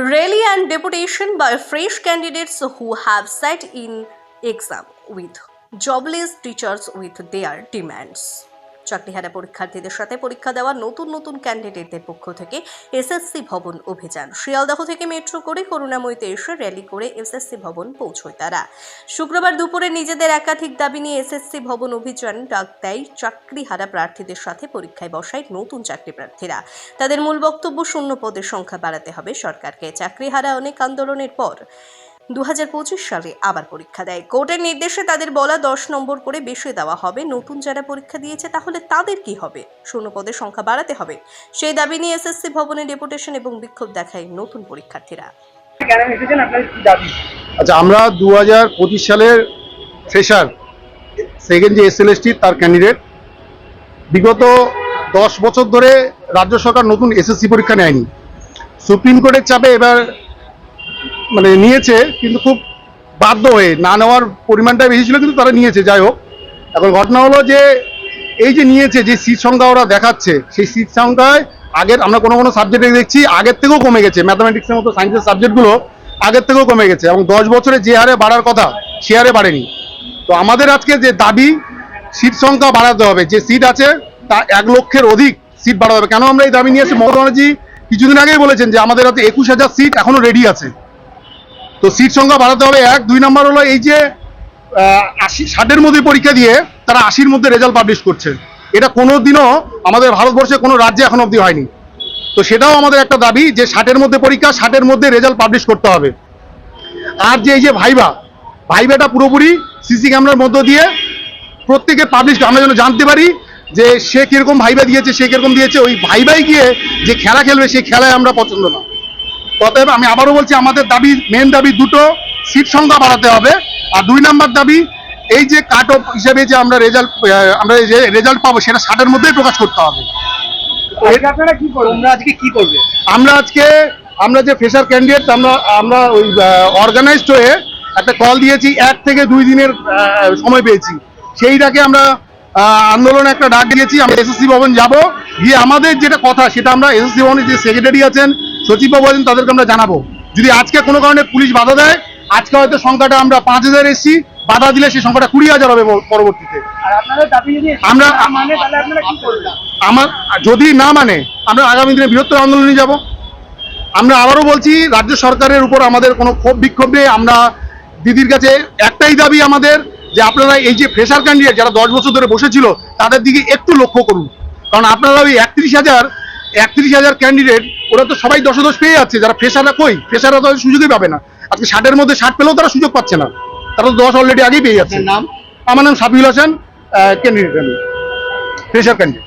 rally and deputation by fresh candidates who have sat in exam with jobless teachers with their demands. চাকরিহারা পরীক্ষার্থীদের সাথে পরীক্ষা দেওয়া নতুন নতুন ক্যান্ডিডেটদের পক্ষ থেকে এসএসসি ভবন অভিযান। শিয়ালদহ থেকে মেট্রো করে করুণাময়ীতে এসে র্যালি করে এসএসসি ভবন পৌঁছয় তারা। শুক্রবার দুপুরে নিজেদের একাধিক দাবি নিয়ে এসএসসি ভবন অভিযান ডাক দেয় চাকরিহারা প্রার্থীদের সাথে পরীক্ষায় বসায় নতুন চাকরি প্রার্থীরা। তাদের মূল বক্তব্য শূন্য পদের সংখ্যা বাড়াতে হবে সরকারকে। চাকরিহারা অনেক আন্দোলনের পর দু হাজার পঁচিশ সালে আবার পরীক্ষা দেয়। কোর্টের নির্দেশে তাদের বলা দশ নম্বর করে বেশি দেওয়া হবে। নতুন যারা পরীক্ষা দিয়েছে তাহলে তাদের কি হবে? শূন্য পদের সংখ্যা বাড়াতে হবে। সেই দাবি নিয়ে এসএসসি ভবনে ডেপুটেশন এবং বিক্ষোভ দেখায় নতুন পরীক্ষার্থীরা। কেন এসেছেন? আপনার কি দাবি? আচ্ছা আমরা দু হাজার পঁচিশ সালের ফ্রেশার সেকেন্ড যে এসএলএসটি তার ক্যান্ডিডেট বিগত দশ বছর ধরে রাজ্য সরকার নতুন এসএসসি পরীক্ষা নেয়নি। সুপ্রিম কোর্টের চাপে এবার মানে নিয়েছে, কিন্তু খুব বাধ্য হয়ে। না নেওয়ার পরিমাণটা বেশি ছিল, কিন্তু তারা নিয়েছে, যাই হোক। এখন ঘটনা হলো যে, এই যে নিয়েছে, যে সিট সংখ্যা ওরা দেখাচ্ছে, সেই সিট সংখ্যায় আগের, আমরা কোনো কোনো সাবজেক্টে দেখছি, আগের থেকেও কমে গেছে। ম্যাথামেটিক্সের মতো সায়েন্সের সাবজেক্টগুলো আগের থেকেও কমে গেছে। এবং দশ বছরে যে হারে বাড়ার কথা, সে হারে বাড়েনি। তো আমাদের আজকে যে দাবি সিট সংখ্যা বাড়াতে হবে, যে সিট আছে, তা এক লক্ষের অধিক সিট বাড়াতে হবে। কেন আমরা এই দাবি নিয়ে এসে মমতা ব্যানার্জি কিছুদিন আগেই বলেছেন যে, আমাদের হাতে একুশ হাজার সিট এখনও রেডি আছে। তো সিট সংখ্যা বাড়াতে হবে এক। দুই নম্বর হলো এই যে আশি, ষাটের মধ্যে পরীক্ষা দিয়ে তারা আশির মধ্যে রেজাল্ট পাবলিশ করছে। এটা কোনো দিনও আমাদের ভারতবর্ষে কোনো রাজ্যে এখন অবধি হয়নি। তো সেটাও আমাদের একটা দাবি যে ষাটের মধ্যে পরীক্ষা, ষাটের মধ্যে রেজাল্ট পাবলিশ করতে হবে। আর যে এই যে ভাইবা ভাইবাটা পুরোপুরি সিসি ক্যামেরার মধ্য দিয়ে প্রত্যেকে পাবলিশ আমরা যেন জানতে পারি যে সে কীরকম ভাইবা দিয়েছে, সে কীরকম দিয়েছে, ওই ভাইবাই গিয়ে যে খেলা খেলবে সেই খেলায় আমরা পছন্দ না। অতএব আমি আবারও বলছি আমাদের দাবি মেন দাবি দুটো সিট সংখ্যা বাড়াতে হবে। আর দুই নাম্বার দাবি এই যে কাট অফ হিসেবে যে আমরা রেজাল্ট আমরা যে রেজাল্ট পাবো সেটা ষাটের মধ্যেই প্রকাশ করতে হবে। আপনারা কি করবেন? তোমরা আজকে কি করবে? আমরা আজকে আমরা যে ফ্রেশার ক্যান্ডিডেট আমরা আমরা ওই অর্গানাইজড হয়ে একটা কল দিয়েছি এক থেকে দুই দিনের আহ, সময় পেয়েছি। সেইটাকে আমরা আহ, আন্দোলনে একটা ডাক দিয়েছি আমরা এসএসসি ভবন যাব। গিয়ে আমাদের যেটা কথা সেটা আমরা এসএসসি ভবনের যে সেক্রেটারি আছেন সচিববাবু আছেন তাদেরকে আমরা জানাব। যদি আজকে কোনো কারণে পুলিশ বাধা দেয় আজকে হয়তো সংখ্যাটা আমরা পাঁচ হাজার এসছি বাধা দিলে সেই সংখ্যাটা কুড়ি হাজার হবে পরবর্তীতে। আমরা- মানে আমার যদি না মানে আমরা আগামী দিনে বৃহত্তর আন্দোলনে যাব। আমরা আবারও বলছি রাজ্য সরকারের উপর আমাদের কোনো ক্ষোভ বিক্ষোভ নেই। আমরা দিদির কাছে একটাই দাবি আমাদের যে আপনারা এই যে ফ্রেশার ক্যান্ডিডেট যারা দশ বছর ধরে বসেছিল তাদের দিকে একটু লক্ষ্য করুন। কারণ আপনারা ওই একত্রিশ হাজার একত্রিশ হাজার ক্যান্ডিডেট ওরা তো সবাই দশদশ পেয়ে যাচ্ছে যারা ফ্রেশাররা কই? ফ্রেশাররা তো সুযোগই পাবে না। আজকে ষাটের মধ্যে ষাট পেলেও তারা সুযোগ পাচ্ছে না। তারা তো দশ অলরেডি আগেই পেয়ে যাচ্ছে। নাম? আমার নাম সাবিউল হাসান ক্যান্ডিডেট আমি। Fresher candidate